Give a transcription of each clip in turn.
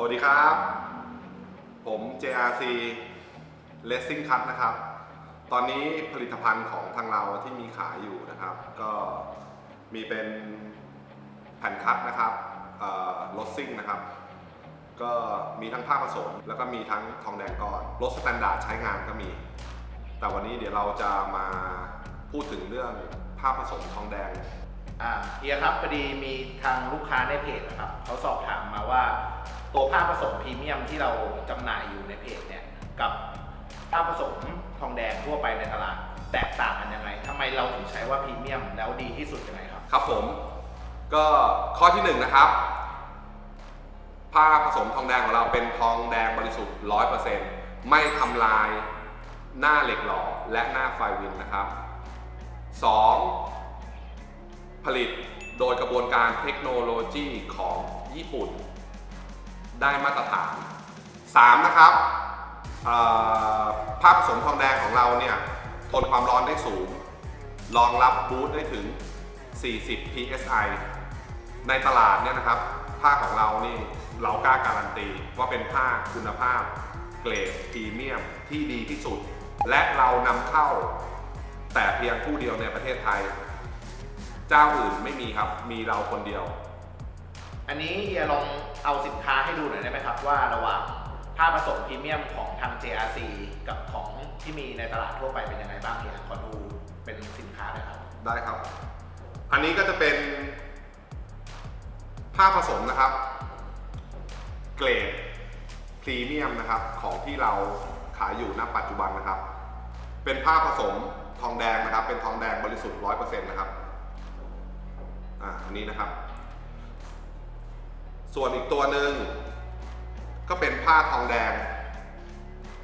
สวัสดีครับ ผม JRC Racing Cut นะครับ ตอนนี้ผลิตภัณฑ์ของทางเราที่มีขายอยู่นะครับ ก็มีเป็นแผ่นคัตนะครับรถซิ่งนะครับ ก็มีทั้งผ้าผสม แล้วก็มีทั้งทองแดงก้อนรถสแตนดาร์ดใช้งานก็มี แต่วันนี้เดี๋ยวเราจะมาพูดถึงเรื่องผ้าผสมทองแดง อ่าเฮียครับพอดีมีทางลูกค้าในเพจนะครับเขาสอบถามมาว่า ตัวผ้าผสมพรีเมียมที่เราจำหน่ายอยู่ในเพจเนี่ยกับผ้าผสมทองแดงทั่วไปในตลาด แตกต่างกันยังไงทำไมเราถึงใช้ว่าพรีเมียมแล้วดีที่สุดยังไงครับ ครับผมก็ข้อที่หนึ่งนะครับผ้าผสมทองแดงของเราเป็นทองแดงบริสุทธิ์100%ไม่ทำลายหน้าเหล็กหล่อและหน้าไฟวินนะครับ 2. ผ ลิตโดยกระบวนการเทคโนโลยีของญี่ปุ่น ได้มาตรฐาน 3. นะครับเอ่อผ้าผสมทองแดงของเราเนี่ยทนความร้อนได้สูง รองรับบูทได้ถึง 40 psi ในตลาดเนี่ยนะครับผ้าของเรานี่เรากล้าการันตีว่าเป็นผ้าคุณภาพเกรดพรีเมียมที่ดีที่สุด และเรานำเข้าแต่เพียงผู้เดียวในประเทศไทย เจ้าอื่นไม่มีครับ มีเราคนเดียว อันนี้เฮียลองเอาสินค้าให้ดูหน่อยได้ไหมครับ ว่าระหว่างผ้าผสมพรีเมียมของทาง JRC กับของที่มีในตลาดทั่วไปเป็นยังไงบ้างเฮียขอดูเป็นสินค้าหน่อยครับ ได้ครับ อันนี้ก็จะเป็น ผ้าผสมนะครับ เกรดพรีเมียมนะครับของที่เราขายอยู่ณปัจจุบันนะครับ เป็นผ้าผสมทองแดงนะครับ เป็นทองแดงบริสุทธิ์ร้อยเปอร์เซ็นต์นะครับ อ่าอันนี้นะครับ ส่วนอีกตัวหนึ่งก็เป็นผ้าทองแดง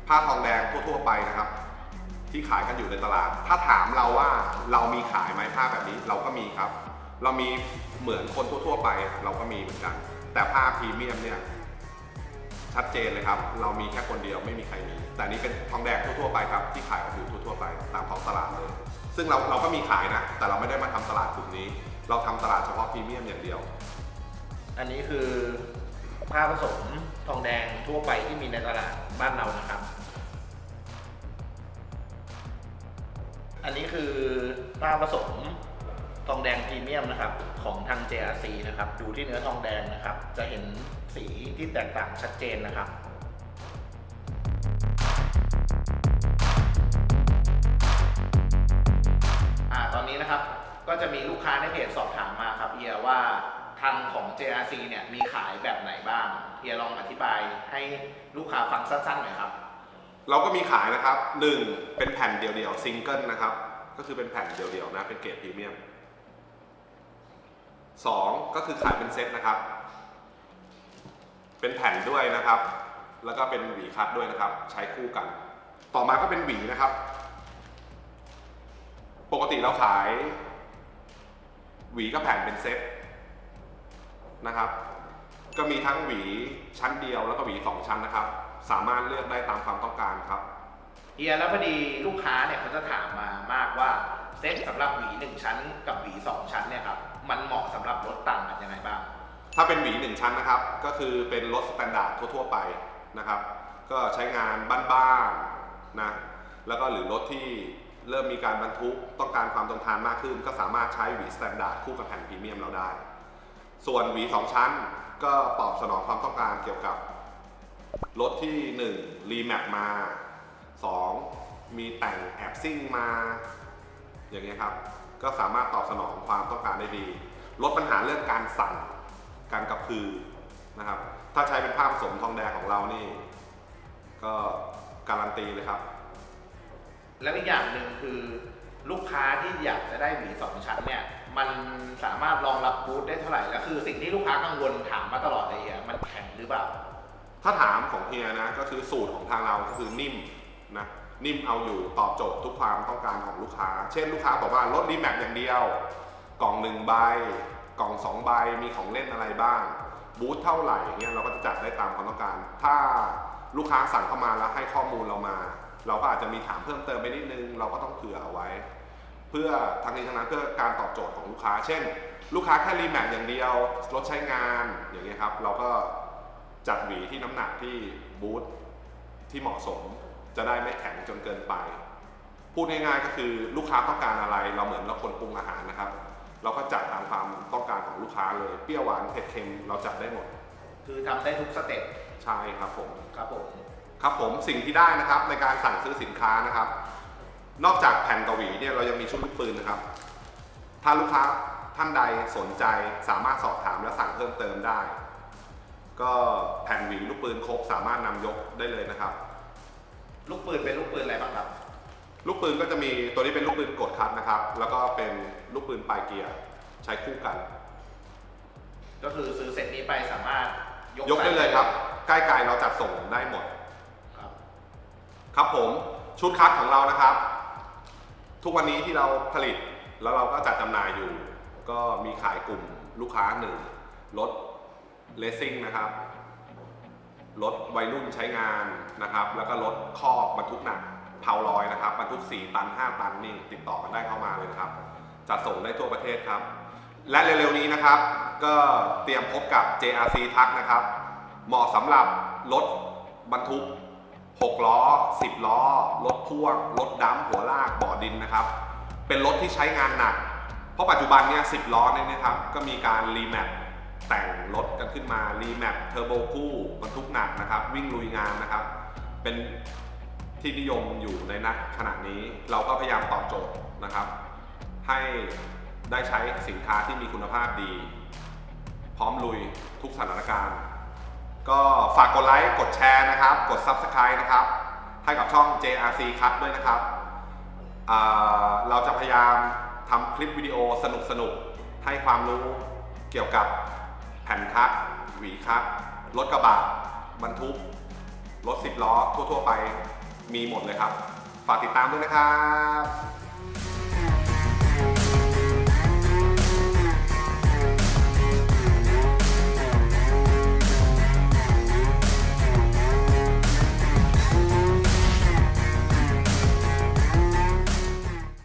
ผ้าทองแดงทั่วๆไปนะครับ ที่ขายกันอยู่ในตลาด ถ้าถามเราว่าเรามีขายไหมผ้าแบบนี้เราก็มีครับ เรามีเหมือนคนทั่ว ๆ ไป เราก็มีเหมือนกัน แต่ผ้าพรีเมียมเนี่ยชัดเจนเลยครับ เรามีแค่คนเดียวไม่มีใครมี แต่นี่เป็นทองแดงทั่วๆไปครับ ที่ขายกันอยู่ทั่วๆไปตามท้องตลาดเลย ซึ่งเราเราก็มีขายนะ แต่เราไม่ได้มาทำตลาดกลุ่มนี้ เราทำตลาดเฉพาะพรีเมียมอย่างเดียว อันนี้คือผ้าผสมทองแดงทั่วไปที่มีในตลาดบ้านเรานะครับ อันนี้คือผ้าผสมทองแดงพรีเมียมนะครับของทาง JRC นะครับ ดูที่เนื้อทองแดงนะครับ จะเห็นสีที่แตกต่างชัดเจนนะครับ อ่าตอนนี้นะครับ ก็จะมีลูกค้าในเพจสอบถามมาครับเฮียว่าทางของ JRC เนี่ยมีขายแบบไหนบ้างเฮียลองอธิบายให้ลูกค้าฟังสั้นๆหน่อยครับ เราก็มีขายนะครับ 1. เป็นแผ่นเดี่ยวๆซิงเกิลนะครับ ก็คือเป็นแผ่นเดี่ยวๆนะเป็นเกรดพรีเมียม 2. ก็คือขายเป็นเซตนะครับ เป็นแผ่นด้วยนะครับ แล้วก็เป็นหวีคัดด้วยนะครับ ใช้คู่กัน ต่อมาก็เป็นหวีนะครับ ปกติเราขาย หวีกับแผ่นเป็นเซตนะครับ ก็มีทั้งหวีชั้นเดียวแล้วก็หวีสองชั้นนะครับ สามารถเลือกได้ตามความต้องการครับ เฮียแล้วพอดีลูกค้าเนี่ยเขาจะถามมามากว่าเซ็ตสำหรับหวีหนึ่งชั้น กับหวีสองชั้นเนี่ยครับมันเหมาะสำหรับรถต่างกันยังไงบ้าง ถ้าเป็นหวีหนึ่งชั้นนะครับ ก็คือเป็นรถสแตนดาร์ดทั่ว ๆ ไปนะครับ ก็ใช้งานบ้านๆนะ แล้วก็หรือรถที่ เริ่มมีการบรรทุกต้องการความทนทานมากขึ้น ก็สามารถใช้หวีสแตนดาร์ดคู่กับแผ่นพรีเมียมเราได้ ส่วนหวีสองชั้นก็ตอบสนองความต้องการเกี่ยวกับรถที่1รีแมปมา 2 มีแต่งแอบซิ่งมา อย่างเงี้ยครับ ก็สามารถตอบสนองความต้องการได้ดี ลดปัญหาเรื่องการสั่น การกระพือนะครับ ถ้าใช้เป็นผ้าผสมทองแดงของเรานี่ ก็การันตีเลยครับ แล้วอีกอย่างหนึ่งคือลูกค้าที่อยากจะได้หวีสองชั้นเนี่ย มันสามารถรองรับบูทได้เท่าไหร่แล้วคือสิ่งที่ลูกค้ากังวลถามมาตลอดเลยเฮียมันแข็งหรือเปล่า ถ้าถามของเฮียนะก็คือสูตรของทางเราก็คือนิ่มนะนิ่มเอาอยู่ตอบโจทย์ทุกความต้องการของลูกค้า เช่นลูกค้าบอกว่ารถรีแมปอย่างเดียว กล่องหนึ่งใบ กล่องสองใบมีของเล่นอะไรบ้าง บูธเท่าไหร่เนี่ยเราก็จะจัดได้ตามความต้องการ ถ้าลูกค้าสั่งเข้ามาแล้วให้ข้อมูลเรามา เราก็อาจจะมีถามเพิ่มเติมไปนิดนึง เราก็ต้องเผื่อเอาไว้ เพื่อทั้งนี้ทั้งนั้นเพื่อการตอบโจทย์ของลูกค้า เช่น ลูกค้าแค่รีแมปอย่างเดียวรถใช้งานอย่างเงี้ยครับ เราก็จัดหวีที่น้ำหนักที่บูทที่เหมาะสมจะได้ไม่แข็งจนเกินไป พูดง่ายๆก็คือลูกค้าต้องการอะไร เราเหมือนเราคนปรุงอาหารนะครับ เราก็จัดตามความต้องการของลูกค้าเลยเปรี้ยวหวานเผ็ดเค็มเราจัดได้หมด คือทำได้ทุกสเต็ปใช่ครับผมครับผม ครับผมสิ่งที่ได้นะครับในการสั่งซื้อสินค้านะครับ นอกจากแผ่นกระหวีเนี่ยเรายังมีชุดลูกปืนนะครับ ถ้าลูกค้าท่านใดสนใจสามารถสอบถามและสั่งเพิ่มเติมได้ ก็แผ่นหวีลูกปืนครบสามารถนำยกได้เลยนะครับ ลูกปืนเป็นลูกปืนอะไรบ้างครับ ลูกปืนก็จะมีตัวนี้เป็นลูกปืนกดคัดนะครับ แล้วก็เป็นลูกปืนปลายเกียร์ใช้คู่กัน ก็คือซื้อเซตนี้ไปสามารถยกได้เลยครับ ใกล้ไกลเราจัดส่งได้หมดครับ ครับผมชุดคัดของเรานะครับ ทุกวันนี้ที่เราผลิตแล้วเราก็จัดจำหน่ายอยู่ ก็มีขายกลุ่มลูกค้าหนึ่งรถเลสซิ่งนะครับรถวัยรุ่นใช้งานนะครับ แล้วก็รถคอกบรรทุกหนักเผาลอยนะครับบรรทุก 4 ตัน 5 ตันนี่ติดต่อกันได้เข้ามาเลยครับจัดส่งได้ทั่วประเทศครับ และเร็วๆนี้นะครับ ก็เตรียมพบกับ JRC ทักนะครับ เหมาะสำหรับรถบรรทุก 6 ล้อ 10 ล้อ รถพ่วง รถดัมหัวลากบ่อดินนะครับ เป็นรถที่ใช้งานหนัก เพราะปัจจุบันเนี่ย 10 ล้อเนี่ยนะครับ ก็มีการรีแมปแต่งรถกันขึ้นมา รีแมปเทอร์โบคู่บรรทุกหนักนะครับ วิ่งลุยงานนะครับ เป็นที่นิยมอยู่ในนักขณะนี้ เราก็พยายามตอบโจทย์นะครับ ให้ได้ใช้สินค้าที่มีคุณภาพดี พร้อมลุยทุกสถานการณ์ ก็ฝากกดไลค์ กดแชร์นะครับ กด Subscribe นะครับ ให้กับช่อง JRC Cut ด้วยนะครับ เราจะพยายามทำคลิปวิดีโอสนุกๆให้ความรู้เกี่ยวกับแผ่นคัดหวีคัดรถกระบะบรรทุกรถ10ล้อทั่วๆไปมีหมดเลยครับ ฝากติดตามด้วยนะครับ